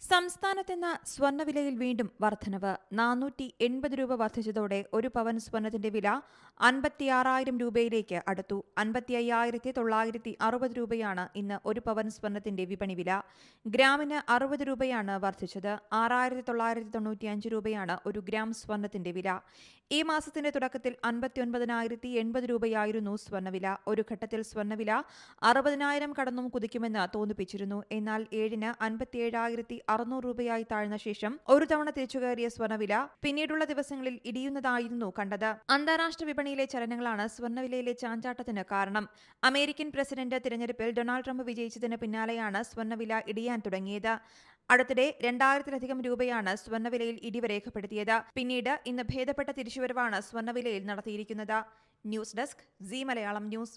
സംസ്ഥാനത്ത് ഇന്ന് സ്വർണവിലയിൽ വീണ്ടും വർധനവ്. നാനൂറ്റി എൺപത് രൂപ വർദ്ധിച്ചതോടെ ഒരു പവൻ സ്വർണത്തിന്റെ വില അൻപത്തിയാറായിരം രൂപയിലേക്ക് അടുത്തു. അൻപത്തി അയ്യായിരത്തി തൊള്ളായിരത്തി അറുപത് രൂപയാണ് ഇന്ന് ഒരു പവൻ സ്വർണത്തിന്റെ വിപണി വില. ഗ്രാമിന് അറുപത് രൂപയാണ് വർദ്ധിച്ചത്. ആറായിരത്തി തൊള്ളായിരത്തി തൊണ്ണൂറ്റി അഞ്ച് രൂപയാണ് ഒരു ഗ്രാം സ്വർണത്തിന്റെ വില. ഈ മാസത്തിന്റെ തുടക്കത്തിൽ അൻപത്തിയൊൻപതിനായിരത്തി എൺപത് രൂപയായിരുന്നു സ്വർണവില ഒരു ഘട്ടത്തിൽ സ്വർണവില അറുപതിനായിരം കടന്നും കുതിക്കുമെന്ന് തോന്നിപ്പിച്ചിരുന്നു. എന്നാൽ ഏഴിന് അൻപത്തിയേഴായിരത്തി അറുന്നൂറ് രൂപയായി താഴ്ന്ന ശേഷം ഒരു തവണ തിരിച്ചുകയറിയ സ്വർണവില പിന്നീടുള്ള ദിവസങ്ങളിൽ ഇടിയുന്നതായിരുന്നു കണ്ടത്. അന്താരാഷ്ട്ര വിപണിയിലെ ചലനങ്ങളാണ് സ്വർണവിലയിലെ ചാഞ്ചാട്ടത്തിന് കാരണം. അമേരിക്കൻ പ്രസിഡന്റ് തിരഞ്ഞെടുപ്പിൽ ഡൊണാൾഡ് ട്രംപ് വിജയിച്ചതിന് പിന്നാലെയാണ് സ്വർണവില ഇടിയാൻ തുടങ്ങിയത്. അടുത്തിടെ രണ്ടായിരത്തിലധികം രൂപയാണ് സ്വർണവിലയിൽ ഇടിവ് രേഖപ്പെടുത്തിയത്. പിന്നീട് ഇന്ന് ഭേദപ്പെട്ട തിരിച്ചുവരവാണ് സ്വർണവിലയിൽ നടത്തിയിരിക്കുന്നത്. News desk C Malayalam news.